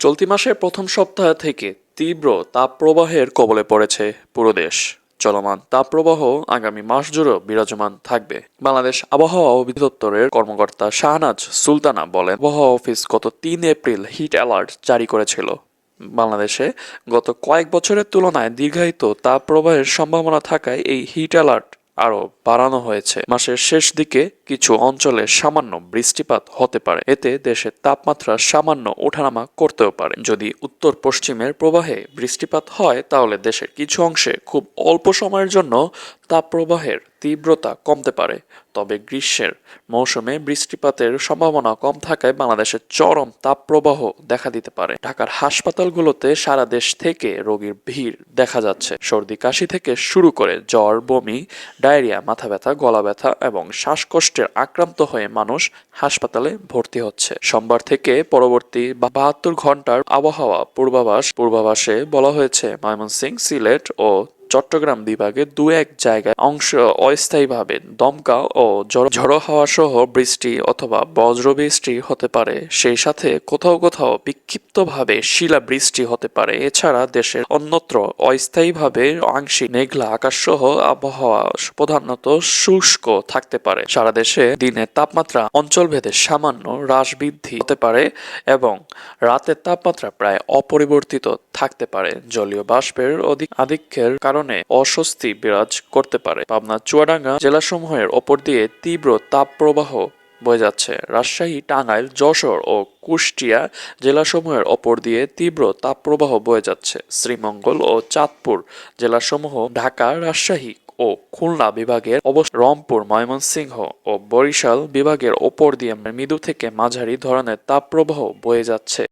চলতি মাসের প্রথম সপ্তাহ থেকে তীব্র তাপপ্রবাহের কবলে পড়েছে পুরো দেশ। চলমান তাপপ্রবাহ আগামী মাস জুড়েও বিরাজমান থাকবে। বাংলাদেশ আবহাওয়া অধিদপ্তরের কর্মকর্তা শাহনাজ সুলতানা বলেন, আবহাওয়া অফিস গত তিন এপ্রিল হিট অ্যালার্ট জারি করেছিল। বাংলাদেশে গত কয়েক বছরের তুলনায় দীর্ঘায়িত তাপপ্রবাহের সম্ভাবনা থাকায় এই হিট অ্যালার্ট আরও বাড়ানো হয়েছে। মাসের শেষ দিকে কিছু অঞ্চলে সামান্য বৃষ্টিপাত হতে পারে। এতে দেশের তাপমাত্রা সামান্য ওঠানামা করতেও পারে। যদি উত্তর পশ্চিমের প্রবাহে বৃষ্টিপাত হয়, তাহলে দেশের কিছু অংশে খুব অল্প সময়ের জন্য তাপপ্রবাহের তীব্রতা কমতে পারে। তবে গ্রীষ্মের মৌসুমে বৃষ্টিপাতের সম্ভাবনা কম থাকায় বাংলাদেশের চরম তাপপ্রবাহ দেখা দিতে পারে। ঢাকার হাসপাতালগুলোতে সারা দেশ থেকে রোগীর ভিড় দেখা যাচ্ছে। সর্দি, কাশি থেকে শুরু করে জ্বর, বমি, ডায়রিয়া, মাথা ব্যথা, গলা ব্যথা এবং শ্বাসকষ্টের আক্রান্ত হয়ে মানুষ হাসপাতালে ভর্তি হচ্ছে। সোমবার থেকে পরবর্তী বাহাত্তর ঘণ্টার আবহাওয়া পূর্বাভাস পূর্বাভাসে বলা হয়েছে ময়মনসিং সিলেট ও চট্টগ্রাম বিভাগে দু এক জায়গায় অংশ অস্থায়ীভাবে দমকা ও ঝড়- হাওয়া সহ বৃষ্টি অথবা বজ্র বৃষ্টি হতে পারে। সেই সাথে কোথাও কোথাও বিক্ষিপ্তভাবে শিলা বৃষ্টি হতে পারে। এছাড়া দেশের অন্যত্র অস্থায়ীভাবে আংশিক মেঘলা আকাশ সহ আবহাওয়া প্রধানত শুষ্ক থাকতে পারে। সারা দেশে দিনের তাপমাত্রা অঞ্চলভেদে সামান্য হ্রাস বৃদ্ধি হতে পারে এবং রাতের তাপমাত্রা প্রায় অপরিবর্তিত থাকতে পারে। জলীয় বাষ্পের অধিক আধিক্যের কারণে অস্বস্তি বিরাজ করতে পারে। পাবনা চুয়াডাঙ্গা জেলাসমূহের ওপর দিয়ে তীব্র তাপপ্রবাহ বয়ে যাচ্ছে। রাজশাহী, টাঙ্গাইল, যশোর ও কুষ্টিয়া জেলাসমূহের ওপর দিয়ে তীব্র তাপপ্রবাহ বয়ে যাচ্ছে। শ্রীমঙ্গল ও চাঁদপুর জেলাসমূহ, ঢাকা, রাজশাহী ও খুলনা বিভাগের অবশ্য রংপুর, ময়মনসিংহ ও বরিশাল বিভাগের ওপর দিয়ে মৃদু থেকে মাঝারি ধরনের তাপপ্রবাহ বয়ে যাচ্ছে।